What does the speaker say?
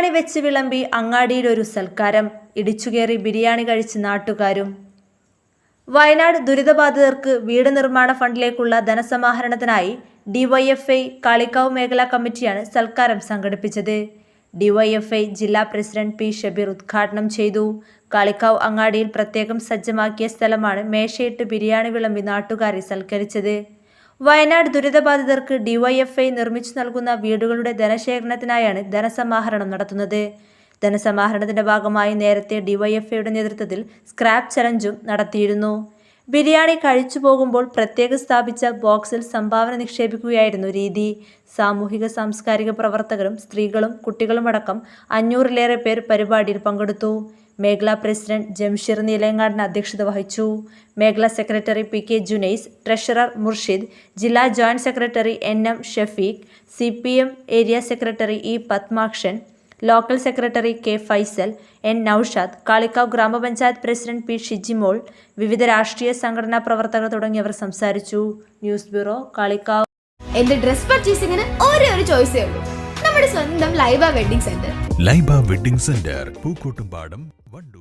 ബിരിയാണി വെച്ച് വിളമ്പി അങ്ങാടിയിൽ ഒരു സൽക്കാരം. ഇടിച്ചുകേറി ബിരിയാണി കഴിച്ച് നാട്ടുകാരും. വയനാട് ദുരിതബാധിതർക്ക് വീട് നിർമ്മാണ ഫണ്ടിലേക്കുള്ള ധനസമാഹരണത്തിനായി ഡിവൈഎഫ്ഐ കാളിക്കാവ് മേഖലാ കമ്മിറ്റിയാണ് സൽക്കാരം സംഘടിപ്പിച്ചത്. ഡിവൈഎഫ്ഐ ജില്ലാ പ്രസിഡന്റ് പി ഷബീർ ഉദ്ഘാടനം ചെയ്തു. കാളിക്കാവ് അങ്ങാടിയിൽ പ്രത്യേകം സജ്ജമാക്കിയ സ്ഥലമാണ് മേശയിട്ട് ബിരിയാണി വിളമ്പി നാട്ടുകാരെ സൽക്കരിച്ചത്. വയനാട് ദുരിതബാധിതർക്ക് ഡിവൈഎഫ്ഐ നിർമ്മിച്ചു നൽകുന്ന വീടുകളുടെ ധനശേഖരണത്തിനായാണ് ധനസമാഹരണം നടത്തുന്നത്. ധനസമാഹരണത്തിന്റെ ഭാഗമായി നേരത്തെ ഡിവൈഎഫ്ഐയുടെ നേതൃത്വത്തിൽ സ്ക്രാപ്പ് ചലഞ്ചും നടത്തിയിരുന്നു. ബിരിയാണി കഴിച്ചു പോകുമ്പോൾ പ്രത്യേകം സ്ഥാപിച്ച ബോക്സിൽ സംഭാവന നിക്ഷേപിക്കുകയായിരുന്നു രീതി. സാമൂഹിക സാംസ്കാരിക പ്രവർത്തകരും സ്ത്രീകളും കുട്ടികളുമടക്കം അഞ്ഞൂറിലേറെ പേർ പരിപാടിയിൽ പങ്കെടുത്തു. മേഖലാ പ്രസിഡന്റ് ജംഷീർ നീലങ്ങാടിന് അധ്യക്ഷത വഹിച്ചു. മേഖലാ secretary P K Junais treasurer Murshid ജില്ലാ joint secretary N M Shafeeq C area secretary E Padmakshan local secretary K Faisal N Noushad Kalikavu ഗ്രാമപഞ്ചായത്ത് പ്രസിഡന്റ് പി ഷിജിമോൾ വിവിധ രാഷ്ട്രീയ സംഘടനാ പ്രവർത്തകർ തുടങ്ങിയവർ സംസാരിച്ചു. News bureau Kalikavu. എന്റെ ഡ്രസ് പർച്ചേസിംഗിന് ഒരേ ഒരു ചോയ്സേ ഉള്ളൂ. നമ്മുടെ സ്വന്തം Laiba wedding centre. Laiba wedding centre Pookkottumpadam Wandoor.